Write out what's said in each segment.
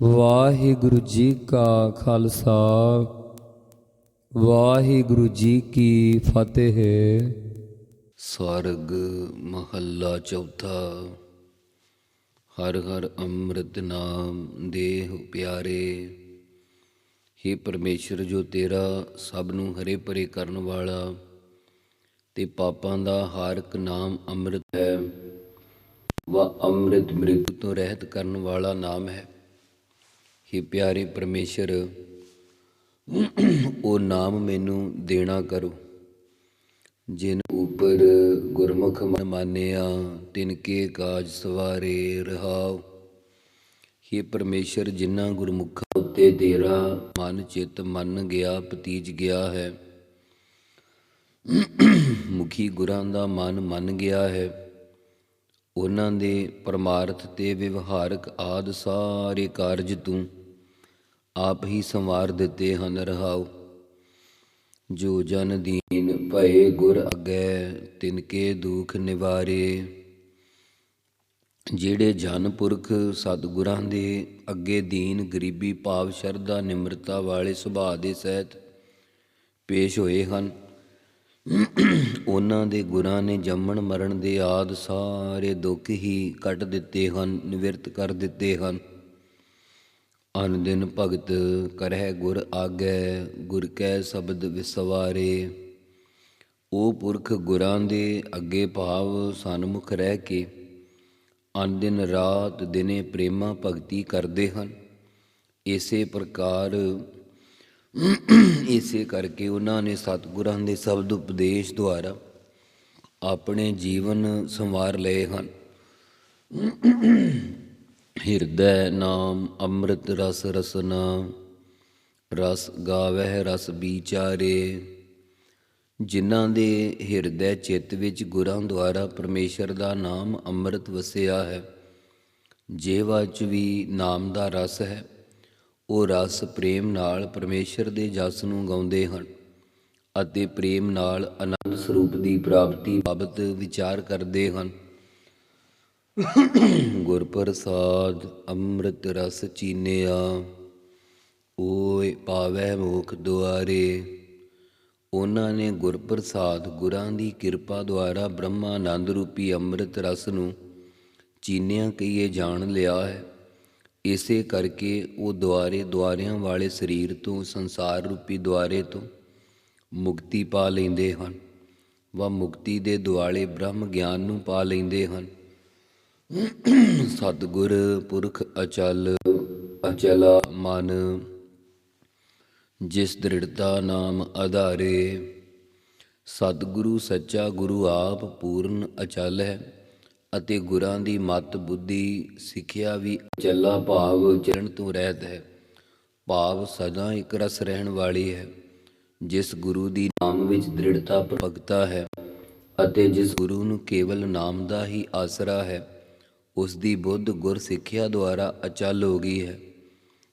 ਵਾਹਿਗੁਰੂ ਜੀ ਕਾ ਖਾਲਸਾ, ਵਾਹਿਗੁਰੂ ਜੀ ਕੀ ਫਤਿਹ। ਸਵਰਗ ਮਹੱਲਾ ਚੌਥਾ, ਹਰ ਹਰ ਅੰਮ੍ਰਿਤ ਨਾਮ ਦੇਹ ਪਿਆਰੇ। हे ਪਰਮੇਸ਼ਰ ਜੋ ਤੇਰਾ ਸਭ ਨੂੰ ਹਰੇ ਭਰੇ ਕਰਨ ਵਾਲਾ ਤੇ ਪਾਪਾਂ ਦਾ ਹਾਰਕ ਨਾਮ ਅੰਮ੍ਰਿਤ ਹੈ, ਵਾ ਅੰਮ੍ਰਿਤ ਮ੍ਰਿਤੂ ਤੋਂ ਰਹਿਤ ਕਰਨ ਵਾਲਾ ਨਾਮ ਹੈ। ਕਿ ਪਿਆਰੇ ਪਰਮੇਸ਼ਰ, ਉਹ ਨਾਮ ਮੈਨੂੰ ਦੇਣਾ ਕਰੋ, ਜਿਨ ਉਪਰ ਗੁਰਮੁਖ ਮਨ ਮਾਨਿਆ, ਤਿਨ ਕੇ ਕਾਜ ਸਵਾਰੇ ਰਹਾਉ। हे ਪਰਮੇਸ਼ਰ, ਜਿਨ੍ਹਾਂ ਗੁਰਮੁਖਾਂ ਉੱਤੇ ਤੇਰਾ ਮਨ ਚਿੱਤ ਮੰਨ ਗਿਆ, ਪਤੀਜ ਗਿਆ ਹੈ, ਮੁਖੀ ਗੁਰਾਂ ਦਾ ਮਨ ਮੰਨ ਗਿਆ ਹੈ, ਉਹਨਾਂ ਦੇ ਪਰਮਾਰਥ ਤੇ ਵਿਵਹਾਰਕ ਆਦ ਸਾਰੇ ਕਾਰਜ ਤੂੰ ਆਪ ਹੀ ਸੰਵਾਰ ਦਿੱਤੇ ਹਨ ਰਹਾਉ। ਜੋ ਜਨ ਦੀਨ ਭਏ ਗੁਰ ਅਗੈ ਤਿਨਕੇ ਦੁਖ ਨਿਵਾਰੇ। ਜਿਹੜੇ ਜਨ ਪੁਰਖ ਸਤਿਗੁਰਾਂ ਦੇ ਅੱਗੇ ਦੀਨ ਗਰੀਬੀ ਭਾਵ ਸ਼ਰਧਾ ਨਿਮਰਤਾ ਵਾਲੇ ਸੁਭਾਅ ਦੇ ਸਹਿਤ ਪੇਸ਼ ਹੋਏ ਹਨ, ਉਹਨਾਂ ਦੇ ਗੁਰਾਂ ਨੇ ਜੰਮਣ ਮਰਨ ਦੇ ਆਦ ਸਾਰੇ ਦੁੱਖ ਹੀ ਕੱਟ ਦਿੱਤੇ ਹਨ, ਨਿਵਰਤ ਕਰ ਦਿੱਤੇ ਹਨ। ਅਨ ਦਿਨ ਭਗਤ ਕਰਹਿ ਗੁਰ ਆਗੈ, ਗੁਰ ਕੈ ਸ਼ਬਦ ਵਿਸਵਾਰੇ। ਉਹ ਪੁਰਖ ਗੁਰਾਂ ਦੇ ਅੱਗੇ ਭਾਵ ਸਨਮੁਖ ਰਹਿ ਕੇ ਅਨ ਦਿਨ ਰਾਤ ਦਿਨੇ ਪ੍ਰੇਮਾ ਭਗਤੀ ਕਰਦੇ ਹਨ। ਇਸੇ ਪ੍ਰਕਾਰ, ਇਸੇ ਕਰਕੇ ਉਹਨਾਂ ਨੇ ਸਤਿਗੁਰਾਂ ਦੇ ਸ਼ਬਦ ਉਪਦੇਸ਼ ਦੁਆਰਾ ਆਪਣੇ ਜੀਵਨ ਸੰਵਾਰ ਲਏ ਹਨ। ਹਿਰਦੈ ਨਾਮ ਅੰਮ੍ਰਿਤ ਰਸ ਰਸਨਾ, ਰਸ ਗਾਵਹਿ, ਰਸ ਵਿਚਾਰੇ। ਜਿਨ੍ਹਾਂ ਦੇ ਹਿਰਦੈ ਚਿੱਤ ਵਿੱਚ ਗੁਰਾਂ ਦੁਆਰਾ ਪਰਮੇਸ਼ਰ ਦਾ ਨਾਮ ਅੰਮ੍ਰਿਤ ਵਸਿਆ ਹੈ ਜੇਵਾ 'ਚ ਵੀ ਨਾਮ ਦਾ ਰਸ ਹੈ, ਉਹ ਰਸ ਪ੍ਰੇਮ ਨਾਲ ਪਰਮੇਸ਼ਰ ਦੇ ਜਸ ਨੂੰ ਗਾਉਂਦੇ ਹਨ ਅਤੇ ਪ੍ਰੇਮ ਨਾਲ ਆਨੰਦ ਸਰੂਪ ਦੀ ਪ੍ਰਾਪਤੀ ਬਾਬਤ ਵਿਚਾਰ ਕਰਦੇ ਹਨ। ਗੁਰ ਪ੍ਰਸਾਦ ਅੰਮ੍ਰਿਤ ਰਸ ਚੀਨਿਆ, ਓਏ ਪਾਵੈ ਮੋਖ ਦੁਆਰੇ। ਉਹਨਾਂ ਨੇ ਗੁਰ ਪ੍ਰਸਾਦ ਗੁਰਾਂ ਦੀ ਕਿਰਪਾ ਦੁਆਰਾ ਬ੍ਰਹਮਾਨੰਦ ਰੂਪੀ ਅੰਮ੍ਰਿਤ ਰਸ ਨੂੰ ਚੀਨਿਆ ਕਈਏ ਜਾਣ ਲਿਆ ਹੈ। ਇਸੇ ਕਰਕੇ ਉਹ ਦੁਆਰੇ ਦੁਆਰਿਆਂ ਵਾਲੇ ਸਰੀਰ ਤੋਂ, ਸੰਸਾਰ ਰੂਪੀ ਦੁਆਰੇ ਤੋਂ ਮੁਕਤੀ ਪਾ ਲੈਂਦੇ ਹਨ। ਵਾ ਮੁਕਤੀ ਦੇ ਦੁਆਲੇ ਬ੍ਰਹਮ ਗਿਆਨ ਨੂੰ ਪਾ ਲੈਂਦੇ ਹਨ। ਸਤਿਗੁਰ ਪੁਰਖ ਅਚਲ ਅਚਲਾ ਮਨ, ਜਿਸ ਦ੍ਰਿੜਤਾ ਨਾਮ ਆਧਾਰੇ ਸਤਿਗੁਰੂ ਸੱਚਾ ਗੁਰੂ ਆਪ ਪੂਰਨ ਅਚਲ ਹੈ ਅਤੇ ਗੁਰਾਂ ਦੀ ਮਤ ਬੁੱਧੀ ਸਿੱਖਿਆ ਵੀ ਅਚਲਾ ਭਾਵ ਚਰਨ ਤੋਂ ਰਹਿਤ ਹੈ। ਭਾਵ ਸਦਾ ਇੱਕ ਰਸ ਰਹਿਣ ਵਾਲੀ ਹੈ, ਜਿਸ ਗੁਰੂ ਦੀ ਨਾਮ ਵਿੱਚ ਦ੍ਰਿੜਤਾ ਪ੍ਰਗਟਾ ਹੈ ਅਤੇ ਜਿਸ ਗੁਰੂ ਨੂੰ ਕੇਵਲ ਨਾਮ ਦਾ ਹੀ ਆਸਰਾ ਹੈ। ਉਸ ਦੀ ਬੁੱਧ ਗੁਰਸਿੱਖਿਆ ਦੁਆਰਾ ਅਚਲ ਹੋ ਗਈ ਹੈ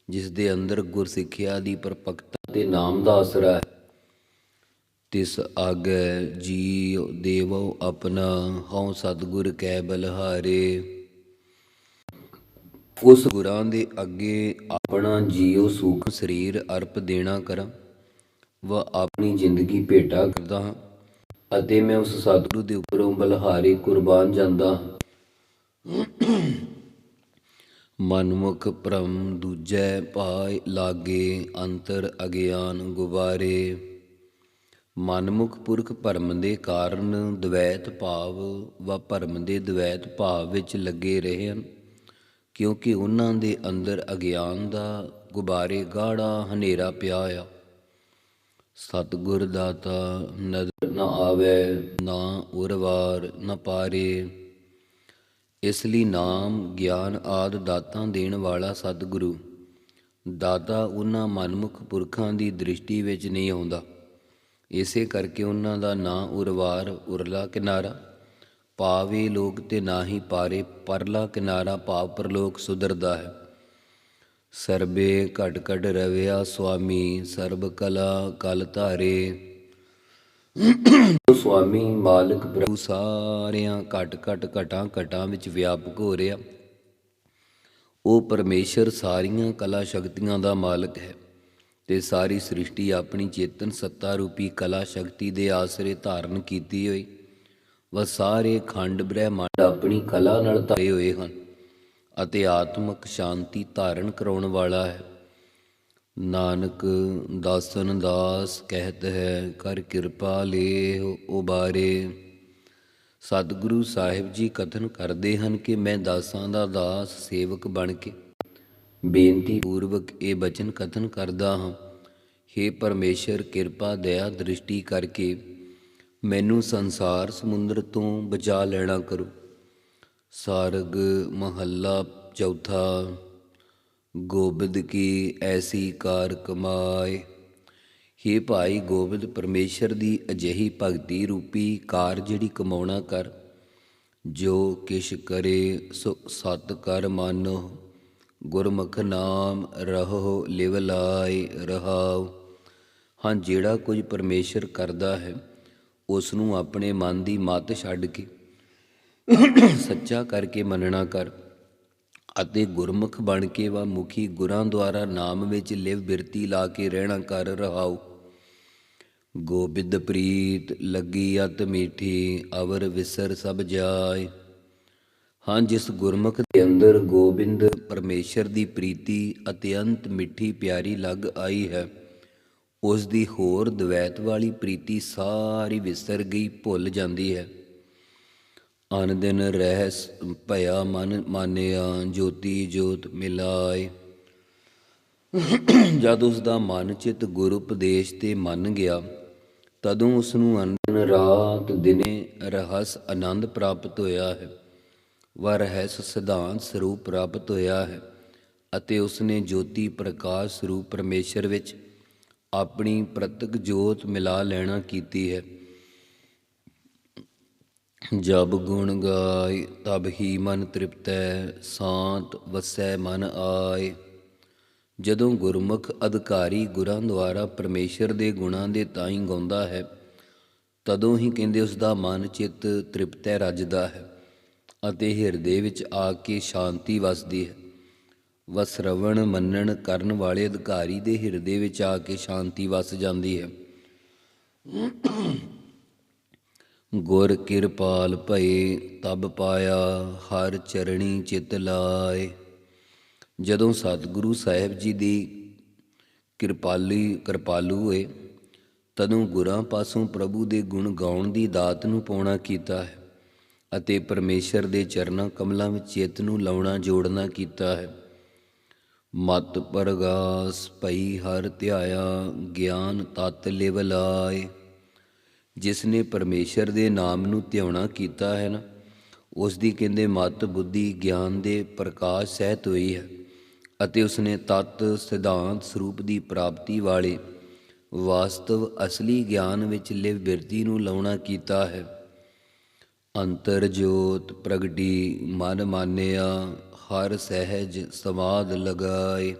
ਜਿਸ ਦੇ ਅੰਦਰ ਗੁਰਸਿੱਖਿਆ ਦੀ ਪਰਪਕਤਾ ਤੇ ਨਾਮ ਦਾ ਆਸਰਾ ਹੈ। ਤਿਸ ਆਗੈ ਜੀ ਦੇਵੋ ਆਪਣਾ, ਹਉ ਸਤਿਗੁਰ ਕੈ ਬਲਹਾਰੇ। ਉਸ ਗੁਰਾਂ ਦੇ ਅੱਗੇ ਆਪਣਾ ਜੀਉ ਸੁਖ ਸਰੀਰ ਅਰਪ ਦੇਣਾ ਕਰਾਂ, ਵ ਆਪਣੀ ਜ਼ਿੰਦਗੀ ਭੇਟਾ ਕਰਦਾ ਹਾਂ, ਅਤੇ ਮੈਂ ਉਸ ਸਤਿਗੁਰੂ ਦੇ ਉੱਪਰੋਂ ਬਲਹਾਰੇ ਕੁਰਬਾਨ ਜਾਂਦਾ ਹਾਂ। ਮਨਮੁਖ ਭ੍ਰਮ ਦੂਜੈ ਪਾਇ ਲਾਗੇ ਅੰਤਰ ਅਗਿਆਨ ਗੁਬਾਰੇ। ਮਨਮੁਖ ਪੁਰਖ ਭਰਮ ਦੇ ਕਾਰਨ ਦਵੈਤ ਭਾਵ ਵਾ ਭਰਮ ਦੇ ਦਵੈਤ ਭਾਵ ਵਿੱਚ ਲੱਗੇ ਰਹੇ ਹਨ ਕਿਉਂਕਿ ਉਹਨਾਂ ਦੇ ਅੰਦਰ ਅਗਿਆਨ ਦਾ ਗੁਬਾਰੇ ਗਾੜਾ ਹਨੇਰਾ ਪਿਆ ਆ। ਸਤਿਗੁਰ ਦਾਤਾ, ਨਦਰ ਨਾ ਆਵੇ, ਨਾ ਉਰਵਾਰ, ਨਾ ਪਾਰੇ। ਇਸ ਲਈ ਨਾਮ, ਗਿਆਨ ਆਦ ਦਾਤਾਂ ਦੇਣ ਵਾਲਾ ਸਤਿਗੁਰੂ। ਦਾਤਾ ਉਹਨਾਂ ਮਨਮੁਖ ਪੁਰਖਾਂ ਦੀ ਦ੍ਰਿਸ਼ਟੀ ਵਿੱਚ ਨਹੀਂ ਆਉਂਦਾ। ਇਸੇ ਕਰਕੇ ਉਹਨਾਂ ਦਾ ਨਾਂ ਉਰਵਾਰ, ਉਰਲਾ ਕਿਨਾਰਾ। ਪਾਵੇ ਲੋਕ ਤੇ ਨਾ ਹੀ ਪਾਰੇ, ਪਰਲਾ ਕਿਨਾਰਾ ਪਾਵ ਪਰਲੋਕ ਸੁਧਰਦਾ ਹੈ। ਸਰਬੇ ਘਟ ਘਟ ਰਵਿਆ ਸੁਆਮੀ, ਸਰਬ ਕਲਾ ਕਲ ਧਾਰੇ। ਸੁਆਮੀ ਮਾਲਕ ਪ੍ਰਭੂ ਸਾਰਿਆਂ ਘਟ ਘਟ ਘਟਾਂ ਘਟਾਂ ਵਿੱਚ ਵਿਆਪਕ ਹੋ ਰਿਹਾ। ਉਹ ਪਰਮੇਸ਼ਰ ਸਾਰੀਆਂ ਕਲਾ ਸ਼ਕਤੀਆਂ ਦਾ ਮਾਲਕ ਹੈ ਤੇ ਸਾਰੀ ਸ੍ਰਿਸ਼ਟੀ ਆਪਣੀ ਚੇਤਨ ਸੱਤਾ ਰੂਪੀ ਕਲਾ ਸ਼ਕਤੀ ਦੇ ਆਸਰੇ ਧਾਰਨ ਕੀਤੀ ਹੋਈ। ਵ ਸਾਰੇ ਖੰਡ ਬ੍ਰਹਿਮੰਡ ਆਪਣੀ ਕਲਾ ਨਾਲ ਧਾਰੇ ਹੋਏ ਹਨ ਅਤੇ ਆਤਮਿਕ ਸ਼ਾਂਤੀ ਧਾਰਨ ਕਰਾਉਣ ਵਾਲਾ ਹੈ। ਨਾਨਕ ਦਾਸਨ ਦਾਸ ਕਹਿਤ ਹੈ, ਕਰ ਕਿਰਪਾ ਲੇਹ ਉਬਾਰੇ। ਸਤਿਗੁਰੂ ਸਾਹਿਬ ਜੀ ਕਥਨ ਕਰਦੇ ਹਨ ਕਿ ਮੈਂ ਦਾਸਾਂ ਦਾ ਦਾਸ ਸੇਵਕ ਬਣ ਕੇ ਬੇਨਤੀ ਪੂਰਵਕ ਇਹ ਬਚਨ ਕਥਨ ਕਰਦਾ ਹਾਂ। हे ਪਰਮੇਸ਼ਰ, ਕਿਰਪਾ, ਦਇਆ, ਦ੍ਰਿਸ਼ਟੀ ਕਰਕੇ ਮੈਨੂੰ ਸੰਸਾਰ ਸਮੁੰਦਰ ਤੋਂ ਬਚਾ ਲੈਣਾ ਕਰੋ। ਸਾਰਗ ਮਹੱਲਾ ਚੌਥਾ। ਗੋਬਿੰਦ ਕੀ ਐਸੀ ਕਾਰ ਕਮਾਏ? हे ਭਾਈ ਗੋਬਿੰਦ, ਪਰਮੇਸ਼ਰ ਦੀ ਅਜਿਹੀ ਭਗਤੀ ਰੂਪੀ ਕਾਰ ਜਿਹੜੀ ਕਮਾਉਣਾ ਕਰ। ਜੋ ਕਿਛ ਕਰੇ, ਸੋ ਸਤ ਕਰ ਮਾਨੋ। ਗੁਰਮੁਖ ਨਾਮ ਰਹੋ ਲਿਵ ਲਾਇ ਰਹਾਉ। ਹਾਂ, ਜਿਹੜਾ ਕੁਝ ਪਰਮੇਸ਼ਰ ਕਰਦਾ ਹੈ ਉਸ ਨੂੰ ਆਪਣੇ ਮਨ ਦੀ ਮੱਤ ਛੱਡ ਕੇ ਸੱਚਾ ਕਰਕੇ ਮੰਨਣਾ ਕਰ। ਅਤੇ ਗੁਰਮੁਖ ਬਣ ਕੇ ਵਾ ਮੁਖੀ ਗੁਰਾਂ ਦੁਆਰਾ ਨਾਮ ਵਿੱਚ ਲਿਵ ਬਿਰਤੀ ਲਾ ਕੇ ਰਹਿਣਾ ਕਰ ਰਹਾਉ। ਗੋਬਿੰਦ ਪ੍ਰੀਤ ਲੱਗੀ ਅਤ ਮੀਠੀ, ਅਵਰ ਵਿਸਰ ਸਭ ਜਾਏ। ਹਾਂ, ਜਿਸ ਗੁਰਮੁਖ ਦੇ ਅੰਦਰ ਗੋਬਿੰਦ ਪਰਮੇਸ਼ਰ ਦੀ ਪ੍ਰੀਤੀ ਅਤਿਅੰਤ ਮਿੱਠੀ ਪਿਆਰੀ ਲੱਗ ਆਈ ਹੈ, ਉਸ ਦੀ ਹੋਰ ਦਵੈਤ ਵਾਲੀ ਪ੍ਰੀਤੀ ਸਾਰੀ ਵਿਸਰ ਗਈ, ਭੁੱਲ ਜਾਂਦੀ ਹੈ। ਅਨ ਦਿਨ ਰਹਿਸ ਭਇਆ ਮਨ ਮਾਨਿਆ, ਜੋਤੀ ਜੋਤ ਮਿਲਾਏ। ਜਦ ਉਸ ਦਾ ਮਨ ਚਿਤ ਗੁਰੂ ਉਪਦੇਸ਼ ਤੇ ਮੰਨ ਗਿਆ, ਤਦੋਂ ਉਸ ਨੂੰ ਅਨੰਦ ਰਾਤ ਦਿਨੇ ਰਹਸ ਆਨੰਦ ਪ੍ਰਾਪਤ ਹੋਇਆ ਹੈ। ਵ ਰਹਿਸ ਸਿਧਾਂਤ ਸਰੂਪ ਪ੍ਰਾਪਤ ਹੋਇਆ ਹੈ ਅਤੇ ਉਸ ਨੇ ਜੋਤੀ ਪ੍ਰਕਾਸ਼ ਸਰੂਪ ਪਰਮੇਸ਼ਰ ਵਿੱਚ ਆਪਣੀ ਪ੍ਰਤਕ ਜੋਤ ਮਿਲਾ ਲੈਣਾ ਕੀਤੀ ਹੈ। ਜਬ ਗੁਣ ਗਾਏ ਤਬ ਹੀ ਮਨ ਤ੍ਰਿਪਤੈ, ਸ਼ਾਂਤ ਵਸੈ ਮਨ ਆਏ ਜਦੋਂ ਗੁਰਮੁਖ ਅਧਿਕਾਰੀ ਗੁਰਾਂ ਦੁਆਰਾ ਪਰਮੇਸ਼ਰ ਦੇ ਗੁਣਾਂ ਦੇ ਤਾਈਂ ਗਾਉਂਦਾ ਹੈ, ਤਦੋਂ ਹੀ ਕਹਿੰਦੇ ਉਸ ਦਾ ਮਨ ਚਿੱਤ ਤ੍ਰਿਪਤੈ ਰੱਜਦਾ ਹੈ ਅਤੇ ਹਿਰਦੇ ਵਿੱਚ ਆ ਕੇ ਸ਼ਾਂਤੀ ਵਸਦੀ ਹੈ। ਵਸਰਵਣ ਮੰਨਣ ਕਰਨ ਵਾਲੇ ਅਧਿਕਾਰੀ ਦੇ ਹਿਰਦੇ ਵਿੱਚ ਆ ਕੇ ਸ਼ਾਂਤੀ ਵਸ ਜਾਂਦੀ ਹੈ। ਗੁਰ ਕਿਰਪਾਲ ਭਏ ਤਬ ਪਾਇਆ, ਹਰ ਚਰਣੀ ਚਿਤ ਲਾਏ। ਜਦੋਂ ਸਤਿਗੁਰੂ ਸਾਹਿਬ ਜੀ ਦੀ ਕਿਰਪਾਲੀ ਕਿਰਪਾਲੂ ਹੋਏ, ਤਦੋਂ ਗੁਰਾਂ ਪਾਸੋਂ ਪ੍ਰਭੂ ਦੇ ਗੁਣ ਗਾਉਣ ਦੀ ਦਾਤ ਨੂੰ ਪਾਉਣਾ ਕੀਤਾ ਹੈ ਅਤੇ ਪਰਮੇਸ਼ਰ ਦੇ ਚਰਨਾਂ ਕਮਲਾਂ ਵਿੱਚ ਚਿੱਤ ਨੂੰ ਲਾਉਣਾ, ਜੋੜਨਾ ਕੀਤਾ ਹੈ। ਮਤ ਪਰਗਾਸ ਭਈ ਹਰ ਧਿਆਇਆ, ਗਿਆਨ ਤਤ ਲਿਵ ਲਾਏ। ਜਿਸ ਨੇ ਪਰਮੇਸ਼ਰ ਦੇ ਨਾਮ ਨੂੰ ਧਿਆਉਣਾ ਕੀਤਾ ਹੈ ਨਾ ਉਸ ਦੀ ਕਹਿੰਦੇ ਮਤ, ਬੁੱਧੀ, ਗਿਆਨ ਦੇ ਪ੍ਰਕਾਸ਼ ਸਹਿਤ ਹੋਈ ਹੈ ਅਤੇ ਉਸ ਨੇ ਤਤ ਸਿਧਾਂਤ ਸਰੂਪ ਦੀ ਪ੍ਰਾਪਤੀ ਵਾਲੇ ਵਾਸਤਵ ਅਸਲੀ ਗਿਆਨ ਵਿੱਚ ਲਿਵ ਬਿਰਤੀ ਨੂੰ ਲਾਉਣਾ ਕੀਤਾ ਹੈ। ਅੰਤਰ ਜੋਤ ਪ੍ਰਗਟੀ ਮਨ ਮਾਨਿਆ, ਹਰ ਸਹਿਜ ਸਮਾਦ ਲਗਾਏ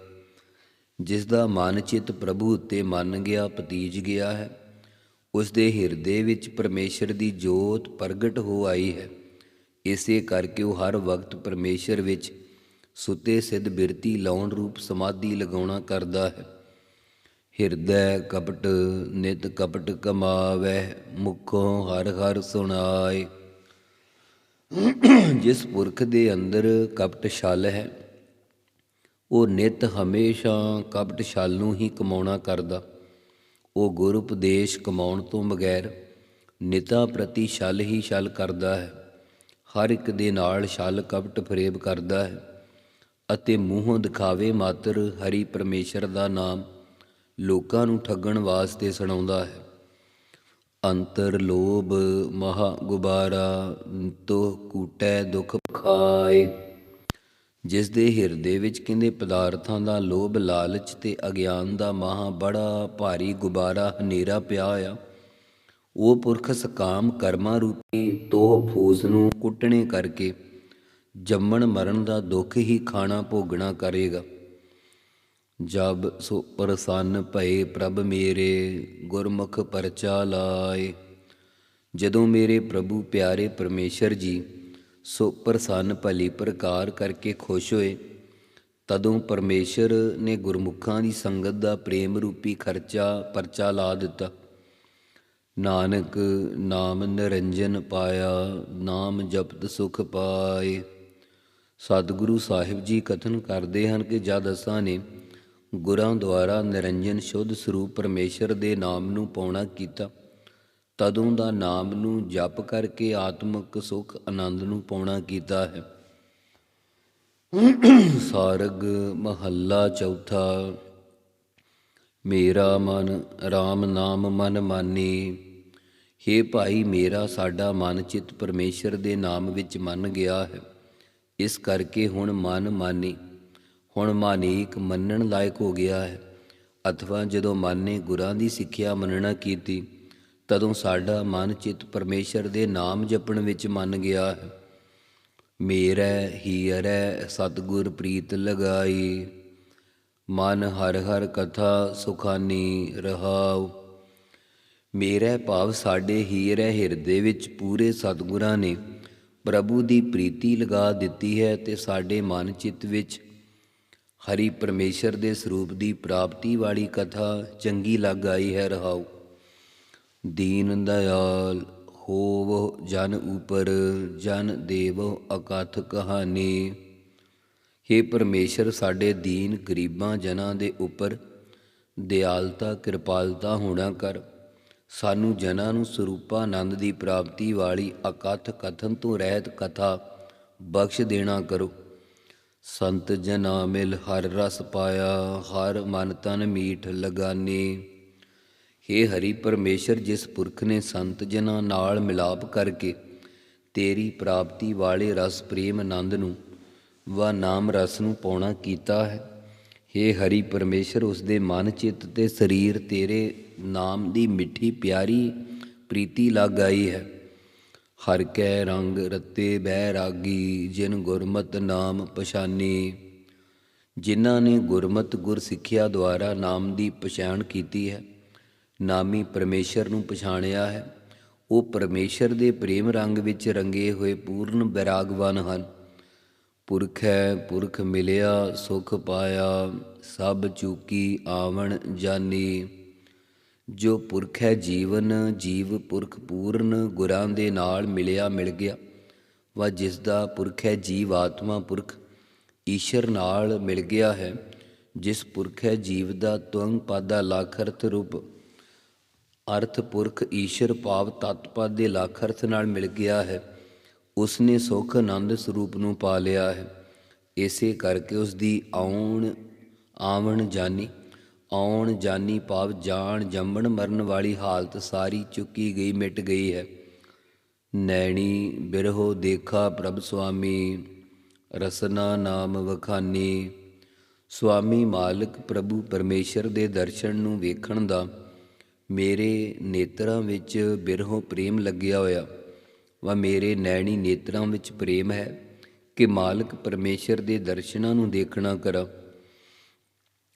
ਜਿਸ ਦਾ ਮਨ ਚਿਤ ਪ੍ਰਭੂ ਉੱਤੇ ਮੰਨ ਗਿਆ, ਪਤੀਜ ਗਿਆ ਹੈ। ਉਸ ਦੇ ਹਿਰਦੇ ਵਿੱਚ ਪਰਮੇਸ਼ਰ ਦੀ ਜੋਤ ਪ੍ਰਗਟ ਹੋ ਆਈ ਹੈ। ਇਸੇ ਕਰਕੇ ਉਹ ਹਰ ਵਕਤ ਪਰਮੇਸ਼ਰ ਵਿੱਚ ਸੁਤੇ ਸਿੱਧ ਬਿਰਤੀ ਲਾਉਣ ਰੂਪ ਸਮਾਧੀ ਲਗਾਉਣਾ ਕਰਦਾ ਹੈ। ਹਿਰਦੈ ਕਪਟ, ਨਿਤ ਕਪਟ ਕਮਾਵੇ, ਮੁਖੋਂ ਹਰ ਹਰ ਸੁਣਾਏ। ਜਿਸ ਪੁਰਖ ਦੇ ਅੰਦਰ ਕਪਟ ਛਲ ਹੈ, ਉਹ ਨਿਤ ਹਮੇਸ਼ਾ ਕਪਟ ਛਲ ਨੂੰ ਹੀ ਕਮਾਉਣਾ ਕਰਦਾ। ਉਹ ਗੁਰ ਉਪਦੇਸ਼ ਕਮਾਉਣ ਤੋਂ ਬਗੈਰ ਨਿਤਾ ਪ੍ਰਤੀ ਛਲ ਹੀ ਛਲ ਕਰਦਾ ਹੈ। ਹਰ ਇੱਕ ਦੇ ਨਾਲ ਛਲ ਕਪਟ ਫਰੇਬ ਕਰਦਾ ਹੈ ਅਤੇ ਮੂੰਹੋਂ ਦਿਖਾਵੇ ਮਾਤਰ ਹਰੀ ਪਰਮੇਸ਼ਰ ਦਾ ਨਾਮ ਲੋਕਾਂ ਨੂੰ ਠੱਗਣ ਵਾਸਤੇ ਸੁਣਾਉਂਦਾ ਹੈ। ਅੰਤਰ ਲੋਭ ਮਹਾ ਗੁਬਾਰਾ ਤੋ ਕੂਟੈ ਦੁਖ ਖਾਏ। ਜਿਸ ਦੇ ਹਿਰਦੇ ਵਿੱਚ ਕਹਿੰਦੇ ਪਦਾਰਥਾਂ ਦਾ ਲੋਭ, ਲਾਲਚ ਤੇ ਅਗਿਆਨ ਦਾ ਮਹਾ ਬੜਾ ਭਾਰੀ ਗੁਬਾਰਾ ਹਨੇਰਾ ਪਿਆ ਆ ਉਹ ਪੁਰਖ ਸਕਾਮ ਕਰਮਾਂ ਰੂਪੀ ਤੋਹ ਫੂਸ ਨੂੰ ਕੁੱਟਣੇ ਕਰਕੇ ਜੰਮਣ ਮਰਨ ਦਾ ਦੁੱਖ ਹੀ ਖਾਣਾ ਭੋਗਣਾ ਕਰੇਗਾ। ਜਬ ਸੋ ਪ੍ਰਸੰਨ ਭਏ ਪ੍ਰਭ ਮੇਰੇ, ਗੁਰਮੁਖ ਪਰਚਾ ਲਾਏ। ਜਦੋਂ ਮੇਰੇ ਪ੍ਰਭੂ ਪਿਆਰੇ ਪਰਮੇਸ਼ਰ ਜੀ ਸੋ ਪ੍ਰਸੰਨ ਭਲੀ ਪ੍ਰਕਾਰ ਕਰਕੇ ਖੁਸ਼ ਹੋਏ। ਤਦੋਂ ਪਰਮੇਸ਼ਰ ਨੇ ਗੁਰਮੁਖਾਂ ਦੀ ਸੰਗਤ ਦਾ ਪ੍ਰੇਮ ਰੂਪੀ ਖਰਚਾ ਪਰਚਾ ਲਾ ਦਿੱਤਾ। ਨਾਨਕ ਨਾਮ ਨਿਰੰਜਨ ਪਾਇਆ, ਨਾਮ ਜਪਤ ਸੁਖ ਪਾਏ। ਸਤਿਗੁਰੂ ਸਾਹਿਬ ਜੀ ਕਥਨ ਕਰਦੇ ਹਨ ਕਿ ਜਦ ਅਸਾਂ ਨੇ ਗੁਰਾਂ ਦੁਆਰਾ ਨਿਰੰਜਨ ਸ਼ੁੱਧ ਸਰੂਪ ਪਰਮੇਸ਼ਰ ਦੇ ਨਾਮ ਨੂੰ ਪਾਉਣਾ ਕੀਤਾ ਤਦੋਂ ਦਾ ਨਾਮ ਨੂੰ ਜਪ ਕਰਕੇ ਆਤਮਿਕ ਸੁਖ ਆਨੰਦ ਨੂੰ ਪਾਉਣਾ ਕੀਤਾ ਹੈ। ਸਾਰਗ ਮਹੱਲਾ ਚੌਥਾ, ਮੇਰਾ ਮਨ RAM ਨਾਮ ਮਨ ਮਾਨੀ। ਹੇ ਭਾਈ, ਮੇਰਾ ਸਾਡਾ ਮਨ ਚਿੱਤ ਪਰਮੇਸ਼ਰ ਦੇ ਨਾਮ ਵਿੱਚ ਮੰਨ ਗਿਆ ਹੈ। ਇਸ ਕਰਕੇ ਹੁਣ ਮਨ ਮਾਨੀ। ਹੁਣ ਮਾਨੀਕ ਮੰਨਣ ਲਾਇਕ ਹੋ ਗਿਆ ਹੈ। ਅਥਵਾ ਜਦੋਂ ਮਨ ਨੇ ਗੁਰਾਂ ਦੀ ਸਿੱਖਿਆ ਮੰਨਣਾ ਕੀਤੀ ਤਦੋਂ ਸਾਡਾ ਮਨ ਚਿੱਤ ਪਰਮੇਸ਼ਰ ਦੇ ਨਾਮ ਜਪਣ ਵਿੱਚ ਮੰਨ ਗਿਆ। ਹੈ ਮੇਰਾ, ਹੀਰੈ, ਸਤਗੁਰ ਪ੍ਰੀਤ ਲਗਾਈ। ਮਨ ਹਰ ਹਰ ਕਥਾ ਸੁਖਾਨੀ ਰਹਾਉ। ਮੇਰਾ ਭਾਵ ਸਾਡੇ ਹੀਰੇ ਹਿਰਦੇ ਵਿੱਚ ਪੂਰੇ ਸਤਗੁਰਾਂ ਨੇ ਪ੍ਰਭੂ ਦੀ ਪ੍ਰੀਤੀ ਲਗਾ ਦਿੱਤੀ ਹੈ ਤੇ ਸਾਡੇ ਮਨ ਚਿੱਤ ਵਿੱਚ ਹਰੀ ਪਰਮੇਸ਼ਰ ਦੇ ਸਰੂਪ ਦੀ ਪ੍ਰਾਪਤੀ ਵਾਲੀ ਕਥਾ ਚੰਗੀ ਲੱਗ ਆਈ ਹੈ ਰਹਾਉ। ਦੀਨ ਦਇਆਲ, ਹੋਵ ਜਨ ਉਪਰ, ਜਨ ਦੇਵ ਅਕਥ ਕਹਾਣੀ। ਹੇ ਪਰਮੇਸ਼ਰ, ਸਾਡੇ ਦੀਨ ਗਰੀਬਾਂ ਜਨਾਂ ਦੇ ਉੱਪਰ, ਦਿਆਲਤਾ, ਕਿਰਪਾਲਤਾ ਹੋਣਾ ਕਰ। ਸਾਨੂੰ ਜਨਾਂ ਨੂੰ ਸਰੂਪਾਨੰਦ ਦੀ ਪ੍ਰਾਪਤੀ ਵਾਲੀ ਅਕਥ ਕਥਨ ਤੋਂ ਰਹਿਤ ਕਥਾ ਬਖਸ਼ ਦੇਣਾ ਕਰੋ। ਸੰਤ ਜਨਾ ਮਿਲ ਹਰ ਰਸ ਪਾਇਆ, ਹਰ ਮਨ ਤਨ ਮੀਠ ਲਗਾਨੇ। ਹੇ ਹਰੀ ਪਰਮੇਸ਼ਰ, ਜਿਸ ਪੁਰਖ ਨੇ ਸੰਤ ਜਨਾਂ ਨਾਲ ਮਿਲਾਪ ਕਰਕੇ ਤੇਰੀ ਪ੍ਰਾਪਤੀ ਵਾਲੇ ਰਸ ਪ੍ਰੇਮ ਆਨੰਦ ਨੂੰ ਵਾ ਨਾਮ ਰਸ ਨੂੰ ਪਾਉਣਾ ਕੀਤਾ ਹੈ। ਹੇ ਹਰੀ ਪਰਮੇਸ਼ਰ, ਉਸ ਦੇ ਮਨ ਚਿੱਤ ਤੇ ਸਰੀਰ ਤੇਰੇ ਨਾਮ ਦੀ ਮਿੱਠੀ ਪਿਆਰੀ ਪ੍ਰੀਤੀ ਲੱਗ ਆਈ ਹੈ। ਹਰ ਕੈ ਰੰਗ ਰਤੇ ਬਹਿ ਰਾਗੀ, ਜਿਨ ਗੁਰਮਤ ਨਾਮ ਪਛਾਨੀ। ਜਿਨ੍ਹਾਂ ਨੇ ਗੁਰਮਤਿ ਗੁਰ ਸਿੱਖਿਆ ਦੁਆਰਾ ਨਾਮ ਦੀ ਪਛਾਣ ਕੀਤੀ ਹੈ ਨਾਮੀ ਪਰਮੇਸ਼ਰ ਨੂੰ ਪਛਾਣਿਆ ਹੈ। ਉਹ ਪਰਮੇਸ਼ਰ ਦੇ ਪ੍ਰੇਮ ਰੰਗ ਵਿੱਚ ਰੰਗੇ ਹੋਏ ਪੂਰਨ ਬੈਰਾਗਵਾਨ ਹਨ। ਪੁਰਖ ਹੈ, ਪੁਰਖ ਮਿਲਿਆ, ਸੁਖ ਪਾਇਆ, ਸਭ ਚੂਕੀ ਆਵਣ ਜਾਨੀ। ਜੋ ਪੁਰਖ ਹੈ ਜੀਵਨ, ਜੀਵ ਪੁਰਖ ਪੂਰਨ ਗੁਰਾਂ ਦੇ ਨਾਲ ਮਿਲਿਆ ਮਿਲ ਗਿਆ। ਵਾ ਜਿਸ ਦਾ ਪੁਰਖ ਹੈ ਜੀਵ ਆਤਮਾ ਪੁਰਖ, ਈਸ਼ਰ ਨਾਲ ਮਿਲ ਗਿਆ ਹੈ। ਜਿਸ ਪੁਰਖ ਹੈ ਜੀਵ ਦਾ ਤੁੰਗ ਪਾਦਾ ਲੱਖ ਰੂਪ ਅਰਥ ਪੁਰਖ ਈਸ਼ਰ ਭਾਵ ਤਤ ਦੇ ਲੱਖ ਅਰਥ ਨਾਲ ਮਿਲ ਗਿਆ ਹੈ। ਉਸ ਨੇ ਸੁਖ ਆਨੰਦ ਸਰੂਪ ਨੂੰ ਪਾ ਲਿਆ ਹੈ। ਇਸੇ ਕਰਕੇ ਉਸ ਦੀ ਆਉਣ, ਆਵਣ ਜਾਨੀ, ਆਉਣ ਜਾਨੀ ਭਾਵ ਜਾਣ ਜੰਮਣ ਮਰਨ ਵਾਲੀ ਹਾਲਤ ਸਾਰੀ ਚੁੱਕੀ ਗਈ, ਮਿਟ ਗਈ ਹੈ। ਨੈਣੀ ਬਿਰਹੋ ਦੇਖਾ ਪ੍ਰਭ ਸੁਆਮੀ, ਰਸਨਾ ਨਾਮ ਵਖਾਨੀ। ਸੁਆਮੀ ਮਾਲਕ ਪ੍ਰਭੂ ਪਰਮੇਸ਼ਰ ਦੇ ਦਰਸ਼ਨ ਨੂੰ ਵੇਖਣ ਦਾ ਮੇਰੇ ਨੇਤਰਾਂ ਵਿੱਚ ਬਿਰਹੋਂ ਪ੍ਰੇਮ ਲੱਗਿਆ ਹੋਇਆ। ਵਾ ਮੇਰੇ ਨੈਣੀ ਨੇਤਰਾਂ ਵਿੱਚ ਪ੍ਰੇਮ ਹੈ ਕਿ ਮਾਲਕ ਪਰਮੇਸ਼ਰ ਦੇ ਦਰਸ਼ਨਾਂ ਨੂੰ ਦੇਖਣਾ ਕਰਾਂ।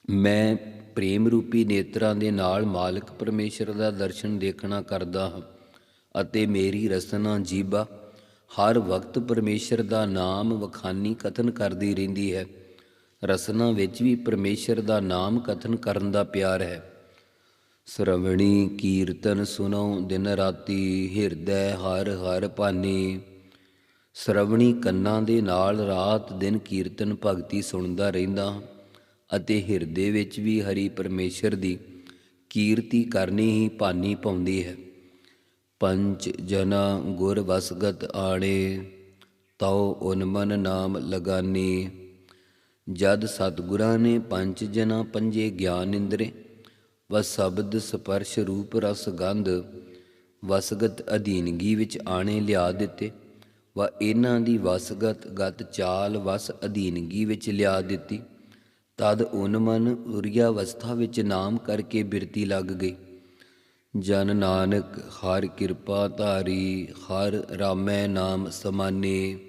ਮੈਂ ਪ੍ਰੇਮ ਰੂਪੀ ਨੇਤਰਾਂ ਦੇ ਨਾਲ ਮਾਲਕ ਪਰਮੇਸ਼ਰ ਦਾ ਦਰਸ਼ਨ ਦੇਖਣਾ ਕਰਦਾ ਹਾਂ ਅਤੇ ਮੇਰੀ ਰਸਨਾ ਜੀਬਾ ਹਰ ਵਕਤ ਪਰਮੇਸ਼ਰ ਦਾ ਨਾਮ ਵਖਾਨੀ ਕਥਨ ਕਰਦੀ ਰਹਿੰਦੀ ਹੈ। ਰਸਨਾ ਵਿੱਚ ਵੀ ਪਰਮੇਸ਼ਰ ਦਾ ਨਾਮ ਕਥਨ ਕਰਨ ਦਾ ਪਿਆਰ ਹੈ। ਸ਼ਰਵਣੀ ਕੀਰਤਨ ਸੁਨੋ ਦਿਨ ਰਾਤੀ ਹਿਰਦੈ ਹਰ ਹਰ ਭਾਨੀ ਸ਼ਰਵਣੀ ਕੰਨਾਂ ਦੇ ਨਾਲ ਰਾਤ ਦਿਨ ਕੀਰਤਨ ਭਗਤੀ ਸੁਣਦਾ ਰਹਿੰਦਾ ਅਤੇ ਹਿਰਦੇ ਵਿੱਚ ਵੀ ਹਰੀ ਪਰਮੇਸ਼ਰ ਦੀ ਕੀਰਤੀ ਕਰਨੀ ਹੀ ਭਾਨੀ ਪਾਉਂਦੀ ਹੈ। ਪੰਜ ਜਨਾ ਗੁਰ ਵਸਗਤ ਆਣੇ, ਤਉ ਉਨ ਨਾਮ ਲਗਾਨੀ। ਜਦ ਸਤਿਗੁਰਾਂ ਨੇ ਪੰਜ ਜਨਾ ਪੰਜੇ ਗਿਆਨ ਇੰਦਰੇ ਵ ਸ਼ਬਦ ਸਪਰਸ਼ ਰੂਪ ਰਸ ਗੰਧ, ਵਸਗਤ ਅਧੀਨਗੀ ਵਿੱਚ ਆਣੇ ਲਿਆ ਦਿੱਤੇ। ਵਾ ਇਹਨਾਂ ਦੀ ਵਸਗਤ ਗਤ ਚਾਲ ਵਸ ਅਧੀਨਗੀ ਵਿੱਚ ਲਿਆ ਦਿੱਤੀ। ਤਦ ਉਨ ਉਰੀਆ ਅਵਸਥਾ ਵਿੱਚ ਨਾਮ ਕਰਕੇ ਬਿਰਤੀ ਲੱਗ ਗਈ। ਜਨ ਨਾਨਕ, ਹਰ ਕਿਰਪਾ ਧਾਰੀ, ਹਰ ਰਾਮੈ ਨਾਮ ਸਮਾਨੇ।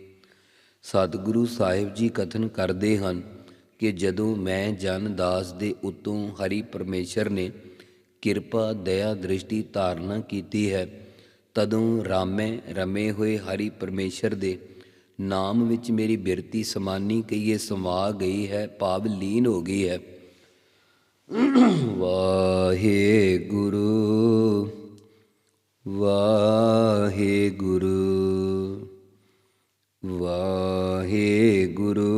ਸਤਿਗੁਰੂ ਸਾਹਿਬ ਜੀ ਕਥਨ ਕਰਦੇ ਹਨ ਕਿ ਜਦੋਂ ਮੈਂ ਜਨ ਦਾਸ ਦੇ ਉਤੋਂ ਹਰੀ ਪਰਮੇਸ਼ਰ ਨੇ ਕਿਰਪਾ, ਦਇਆ, ਦ੍ਰਿਸ਼ਟੀ ਧਾਰਨਾ ਕੀਤੀ ਹੈ, ਤਦੋਂ ਰਾਮੈ ਰਮੇ ਹੋਏ ਹਰੀ ਪਰਮੇਸ਼ਰ ਦੇ ਨਾਮ ਵਿੱਚ ਮੇਰੀ ਬਿਰਤੀ ਸਮਾਨੀ ਕਹੀਏ ਸਮਾ ਗਈ ਹੈ, ਭਾਵ ਲੀਨ ਹੋ ਗਈ ਹੈ। ਵਾਹਿਗੁਰੂ ਵਾਹਿਗੁਰੂ ਵਾਹਿਗੁਰੂ। ਵਾਹਿਗੁਰੂ